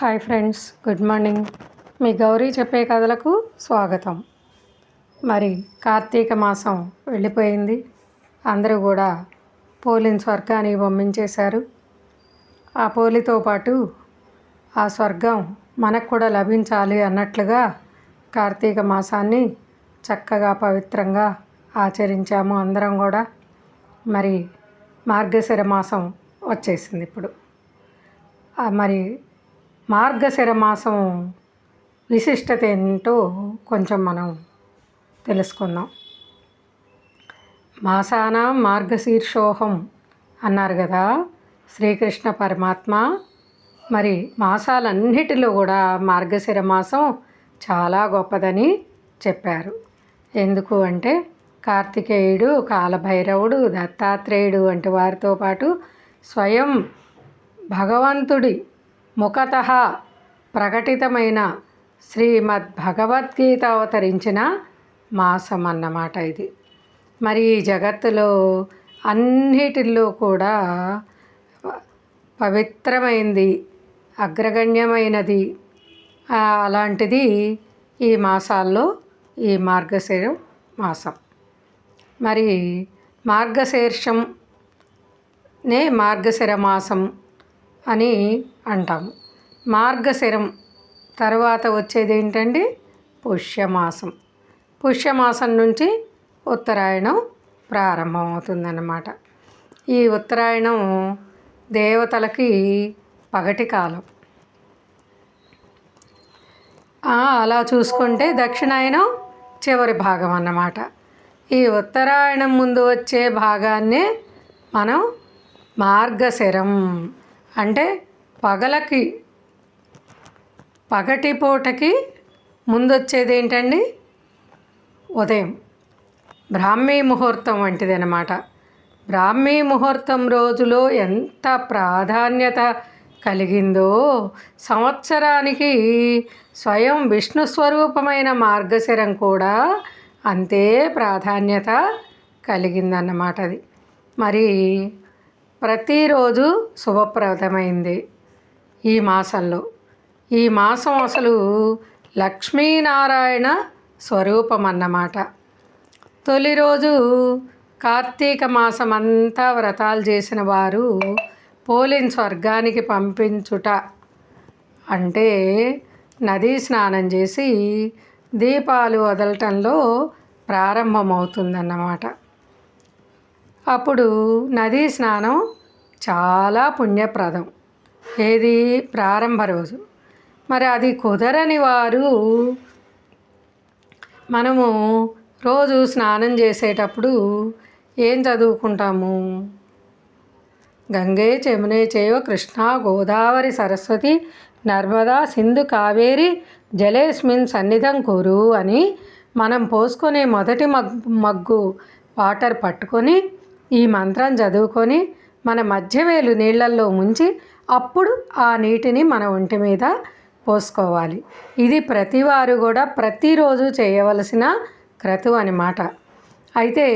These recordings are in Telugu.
Hi friends good morning. మీ గౌరీ చెప్పే కథలకు స్వాగతం. మరి కార్తీక మాసం వెళ్ళిపోయింది. అందరూ కూడా పోలిని స్వర్గాన్ని బొమ్మించేశారు. ఆ పోలితో పాటు ఆ స్వర్గం మనకు కూడా లభించాలి అన్నట్లుగా కార్తీక మాసాన్ని చక్కగా పవిత్రంగా ఆచరించాము అందరం కూడా. మరి మార్గశిర మాసం వచ్చేసింది ఇప్పుడు. మరి మార్గశిర మాసం విశిష్టత ఏంటో కొంచెం మనం తెలుసుకుందాం. మాసాన మార్గశీర్షోహం అన్నారు కదా శ్రీకృష్ణ పరమాత్మ. మరి మాసాలన్నిటిలో కూడా మార్గశిర మాసం చాలా గొప్పదని చెప్పారు. ఎందుకు అంటే కార్తికేయుడు కాలభైరవుడు దత్తాత్రేయుడు వంటి వారితో పాటు స్వయం భగవంతుడి ముఖత ప్రకటితమైన శ్రీమద్ భగవద్గీత అవతరించిన మాసం అన్నమాట ఇది. మరి ఈ జగత్తులో అన్నిటిల్లో కూడా పవిత్రమైనది అగ్రగణ్యమైనది అలాంటిది ఈ మాసాల్లో ఈ మార్గశిరం మాసం. మరి మార్గశీర్షం నే మార్గశిర మాసం అని అంటాము మార్గశిరం తర్వాత వచ్చేది ఏంటండి పుష్యమాసం. పుష్యమాసం నుంచి ఉత్తరాయణం ప్రారంభమవుతుందన్నమాట. ఈ ఉత్తరాయణం దేవతలకి పగటి కాలం. అలా చూసుకుంటే దక్షిణాయనం చివరి భాగం అన్నమాట. ఈ ఉత్తరాయణం ముందు వచ్చే భాగాన్నే మనం మార్గశిరం అంటే పగలకి పగటి పూటకి ముందు వచ్చేది ఏంటండి? ఉదయం. బ్రాహ్మీ ముహూర్తం వంటిది అనమాట బ్రాహ్మీ ముహూర్తం రోజులో ఎంత ప్రాధాన్యత కలిగిందో సంవత్సరానికి స్వయం విష్ణు స్వరూపమైన మార్గశిరం కూడా అంతే ప్రాధాన్యత కలిగిందన్నమాట అది. మరి ప్రతిరోజు శుభప్రదమైంది ఈ మాసంలో. ఈ మాసం అసలు లక్ష్మీనారాయణ స్వరూపం అన్నమాట తొలి రోజు కార్తీక మాసం అంతా వ్రతాలు చేసిన వారు పోలిన్ స్వర్గానికి పంపించుట అంటే నదీ స్నానం చేసి దీపాలు వదలటంలో ప్రారంభమవుతుందన్నమాట. అప్పుడు నదీ స్నానం చాలా పుణ్యప్రదం. ఏది? ప్రారంభ రోజు. మరి అది కుదరని వారు మనము రోజు స్నానం చేసేటప్పుడు ఏం చదువుకుంటాము? గంగే చెమునే చేవ కృష్ణ గోదావరి సరస్వతి నర్మదా సింధు కావేరి జలేస్మిన్ సన్నిధం కూరు అని మనం పోసుకునే మొదటి మగ్గు మగ్గు వాటర్ పట్టుకొని ఈ మంత్రం చదువుకొని మన మధ్యవేలు నీళ్ళల్లో ముంచి అప్పుడు ఆ నీటిని మన ఒంటి మీద పోసుకోవాలి. ఇది ప్రతివారు కూడా ప్రతిరోజు చేయవలసిన క్రతు అనమాట అయితే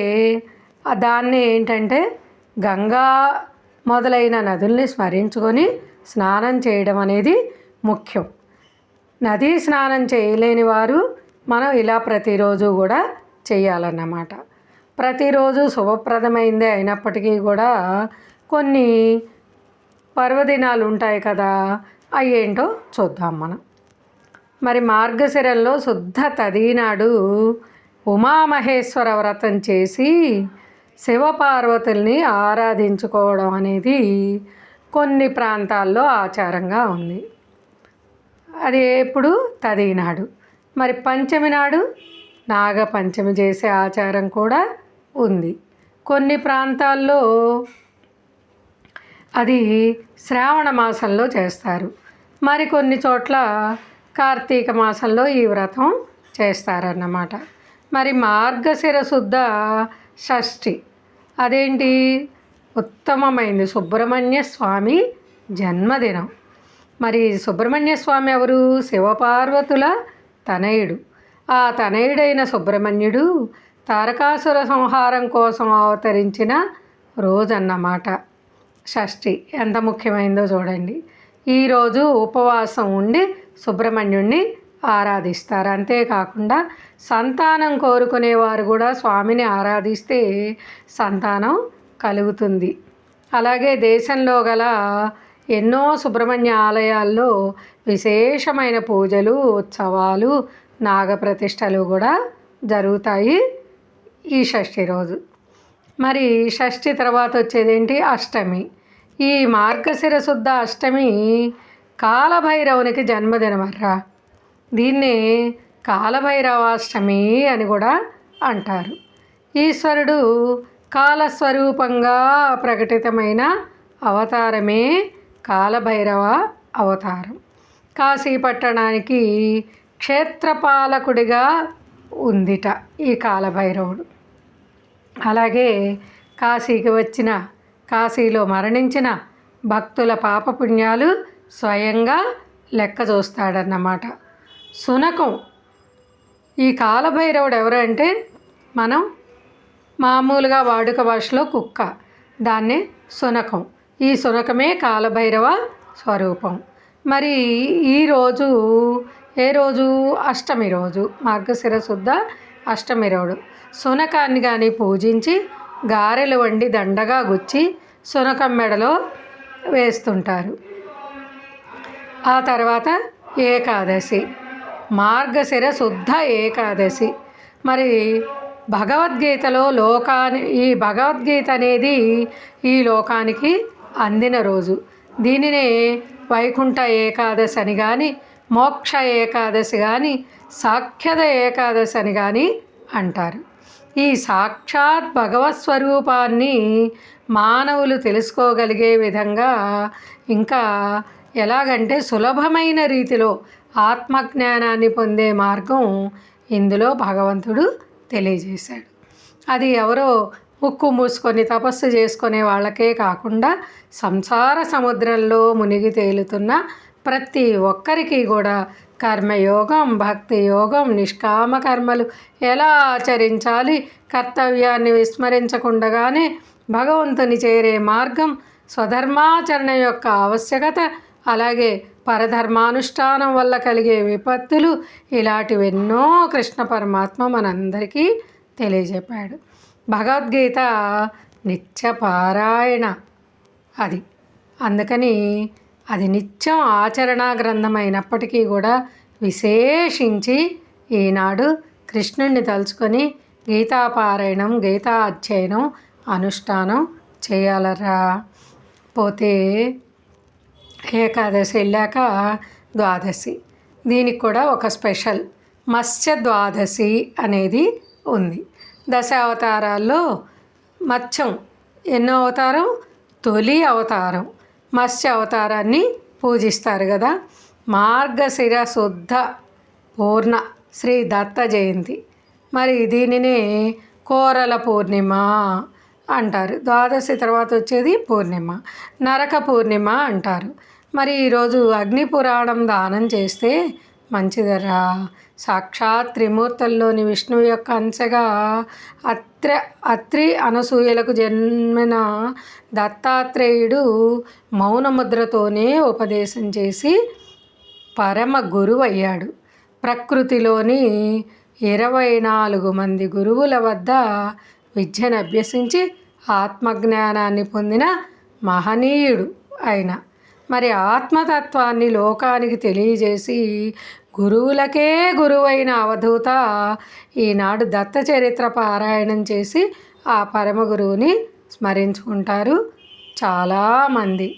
దాన్ని ఏంటంటే గంగా మొదలైన నదుల్ని స్మరించుకొని స్నానం చేయడం అనేది ముఖ్యం. నదీ స్నానం చేయలేని వారు మనం ఇలా ప్రతిరోజు కూడా చేయాలన్నమాట. ప్రతిరోజు శుభప్రదమైందే అయినప్పటికీ కూడా కొన్ని పర్వదినాలు ఉంటాయి కదా అవి ఏంటో చూద్దాం మనం. మరి మార్గశిరంలో శుద్ధ తదీనాడు ఉమామహేశ్వర వ్రతం చేసి శివపార్వతుల్ని ఆరాధించుకోవడం అనేది కొన్ని ప్రాంతాల్లో ఆచారంగా ఉంది. అది ఎప్పుడు? తదీనాడు. మరి పంచమి నాడు నాగపంచమి చేసే ఆచారం కూడా ఉంది. కొన్ని ప్రాంతాల్లో అది శ్రావణ మాసంలో చేస్తారు. మరికొన్ని చోట్ల కార్తీక మాసంలో ఈ వ్రతం చేస్తారన్నమాట. మరి మార్గశిర శుద్ధ షష్ఠి అదేంటి? ఉత్తమమైంది. సుబ్రహ్మణ్య స్వామి జన్మదినం. మరి సుబ్రహ్మణ్య స్వామి ఎవరు? శివపార్వతుల తనయుడు. ఆ తనయుడైన సుబ్రహ్మణ్యుడు తారకాసుర సంహారం కోసం అవతరించిన రోజన్నమాట. షష్ఠి ఎంత ముఖ్యమైందో చూడండి. ఈరోజు ఉపవాసం ఉండి సుబ్రహ్మణ్యుణ్ణి ఆరాధిస్తారు. అంతేకాకుండా సంతానం కోరుకునేవారు కూడా స్వామిని ఆరాధిస్తే సంతానం కలుగుతుంది. అలాగే దేశంలో గల ఎన్నో సుబ్రహ్మణ్య ఆలయాల్లో విశేషమైన పూజలు ఉత్సవాలు నాగప్రతిష్టలు కూడా జరుగుతాయి. ఈ షష్ఠి రోజు. మరి షష్ఠి తర్వాత వచ్చేదేంటి? అష్టమి. ఈ మార్గశిర శుద్ధ అష్టమి కాలభైరవునికి జన్మదినమర్రా దీన్ని కాలభైరవాష్టమి అని కూడా అంటారు. ఈశ్వరుడు కాలస్వరూపంగా ప్రకటితమైన అవతారమే కాలభైరవ అవతారం. కాశీ పట్టణానికి క్షేత్రపాలకుడిగా ఉందిట ఈ కాలభైరవుడు. అలాగే కాశీకి వచ్చిన కాశీలో మరణించిన భక్తుల పాపపుణ్యాలు స్వయంగా లెక్క చూస్తాడన్నమాట. సునకం ఈ కాలభైరవుడు ఎవరంటే మనం మామూలుగా వాడుక భాషలో కుక్క. దాన్ని సునకం ఈ సునకమే కాలభైరవ స్వరూపం. మరి ఈరోజు ఏ రోజు? అష్టమి రోజు. మార్గశిర శుద్ధ అష్టమి రోజు. సునకాన్ని కానీ పూజించి గారెలు వండి దండగా గుచ్చి సునకం మెడలో వేస్తుంటారు. ఆ తర్వాత ఏకాదశి. మార్గశిర శుద్ధ ఏకాదశి. మరి భగవద్గీతలో లోకాని ఈ భగవద్గీత అనేది ఈ లోకానికి అందిన రోజు. దీనినే వైకుంఠ ఏకాదశి అని కానీ మోక్ష ఏకాదశి కానీ సాఖ్యద ఏకాదశి అని కానీ అంటారు. ఈ సాక్షాత్ భగవత్ స్వరూపాన్ని మానవులు తెలుసుకోగలిగే విధంగా ఇంకా ఎలాగంటే సులభమైన రీతిలో ఆత్మజ్ఞానాన్ని పొందే మార్గం ఇందులో భగవంతుడు తెలియజేశాడు. అది ఎవరో ముక్కు మూసుకొని తపస్సు చేసుకునే వాళ్ళకే కాకుండా సంసార సముద్రంలో మునిగి తేలుతున్న ప్రతి ఒక్కరికి కూడా కర్మయోగం భక్తి యోగం నిష్కామ కర్మలు ఎలా ఆచరించాలి కర్తవ్యాన్ని విస్మరించకుండగానే భగవంతుని చేరే మార్గం స్వధర్మాచరణ యొక్క ఆవశ్యకత అలాగే పరధర్మానుష్ఠానం వల్ల కలిగే విపత్తులు ఇలాంటివెన్నో కృష్ణ పరమాత్మ మనందరికీ తెలియజెప్పాడు. భగవద్గీత నిత్యపారాయణ అది. అందుకని అది నిత్యం ఆచరణా గ్రంథమైనప్పటికీ కూడా విశేషించి ఈనాడు కృష్ణుణ్ణి తలుచుకొని గీతాపారాయణం గీతా అధ్యయనం అనుష్ఠానం చేయాలరా? పోతే ఏకాదశి వెళ్ళాక ద్వాదశి. దీనికి కూడా ఒక స్పెషల్. మత్స్య ద్వాదశి అనేది ఉంది. దశ అవతారాల్లో మత్స్యం ఎన్నో అవతారం? తొలి అవతారం. మత్స్య అవతారాన్ని పూజిస్తారు కదా. మార్గశిర శుద్ధ పూర్ణ శ్రీ దత్త జయంతి. మరి దీనినే కోరల పూర్ణిమ అంటారు. ద్వాదశి తర్వాత వచ్చేది పూర్ణిమ నరక పూర్ణిమ అంటారు. మరి ఈరోజు అగ్ని పురాణం దానం చేస్తే మంచిదరా? సాక్షాత్ త్రిమూర్తుల్లోని విష్ణువు యొక్క అంశగా అత్ర అత్రి అనసూయలకు జన్మిన దత్తాత్రేయుడు మౌనముద్రతోనే ఉపదేశం చేసి పరమ గురువు అయ్యాడు ప్రకృతిలోని ఇరవై నాలుగు మంది గురువుల వద్ద విద్యను అభ్యసించి ఆత్మజ్ఞానాన్ని పొందిన మహనీయుడు ఆయన. మరి ఆత్మతత్వాన్ని లోకానికి తెలియజేసి గురువులకే గురువైన అవధూత ఈనాడు దత్త చరిత్ర పారాయణం చేసి ఆ పరమ గురువుని స్మరించుకుంటారు చాలామంది.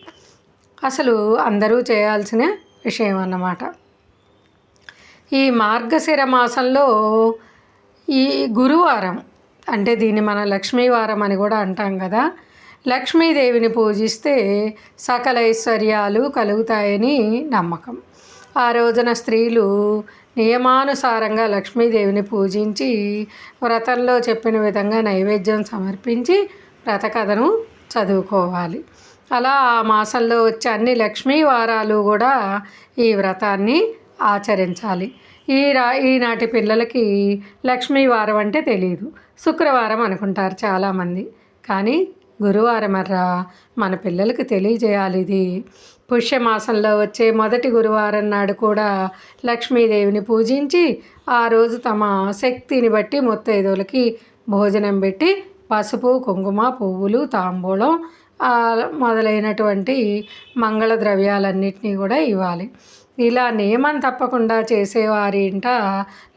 అసలు అందరూ చేయాల్సిన విషయం అన్నమాట. ఈ మార్గశిర మాసంలో ఈ గురువారం అంటే దీన్ని మన లక్ష్మీవారం అని కూడా అంటాం కదా లక్ష్మీదేవిని పూజిస్తే సకల ఐశ్వర్యాలు కలుగుతాయని నమ్మకం. ఆ రోజున స్త్రీలు నియమానుసారంగా లక్ష్మీదేవిని పూజించి వ్రతంలో చెప్పిన విధంగా నైవేద్యం సమర్పించి వ్రత కథను చదువుకోవాలి. అలా ఆ మాసంలో వచ్చే అన్ని లక్ష్మీ వారాలు కూడా ఈ వ్రతాన్ని ఆచరించాలి. ఈ రా ఈనాటి పిల్లలకి లక్ష్మీవారం అంటే తెలియదు శుక్రవారం అనుకుంటారు చాలామంది. కానీ గురువారమర్రా మన పిల్లలకు తెలియజేయాలి ఇది. పుష్యమాసంలో వచ్చే మొదటి గురువారం నాడు కూడా లక్ష్మీదేవిని పూజించి ఆ రోజు తమ శక్తిని బట్టి ముత్తైదువులకి భోజనం పెట్టి పసుపు కుంకుమ పువ్వులు తాంబూలం మొదలైనటువంటి మంగళ ద్రవ్యాలన్నింటినీ కూడా ఇవ్వాలి. ఇలా నియమం తప్పకుండా చేసేవారి ఇంట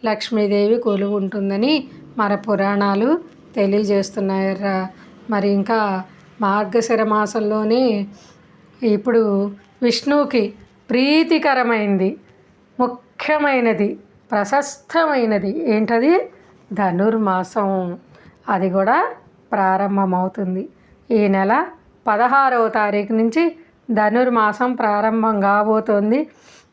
లక్ష్మీదేవి కొలువు ఉంటుందని మన పురాణాలు తెలియజేస్తున్నాయర్రా. మరి ఇంకా మార్గశిర మాసంలోనే ఇప్పుడు విష్ణువుకి ప్రీతికరమైంది ముఖ్యమైనది ప్రశస్తమైనది ఏంటది? ధనుర్మాసం. అది కూడా ప్రారంభమవుతుంది. ఈ నెల పదహారవ తారీఖు నుంచి ధనుర్మాసం ప్రారంభం కాబోతోంది.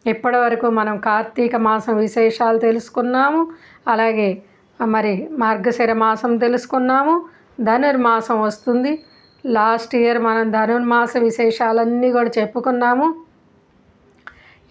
ఇప్పటి వరకు మనం కార్తీక మాసం విశేషాలు తెలుసుకున్నాము. అలాగే మరి మార్గశిర మాసం తెలుసుకున్నాము. ధనుర్మాసం వస్తుంది. లాస్ట్ ఇయర్ మనం ధనుర్మాస విశేషాలన్నీ కూడా చెప్పుకున్నాము.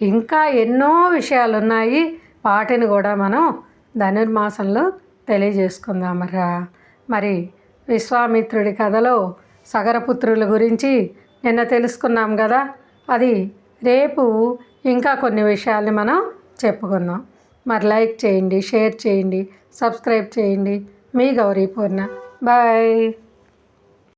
ఇంకా ఎన్నో విషయాలు ఉన్నాయి వాటిని కూడా మనం ధనుర్మాసంలో తెలియజేసుకుందామరా మరి విశ్వామిత్రుడి కథలో సగరపుత్రుల గురించి నిన్న తెలుసుకున్నాం కదా. అది రేపు ఇంకా కొన్ని విషయాల్ని మనం చెప్పుకుందాం. మరి లైక్ చేయండి షేర్ చేయండి సబ్స్క్రైబ్ చేయండి. మీ గౌరీ పూర్ణ Bye.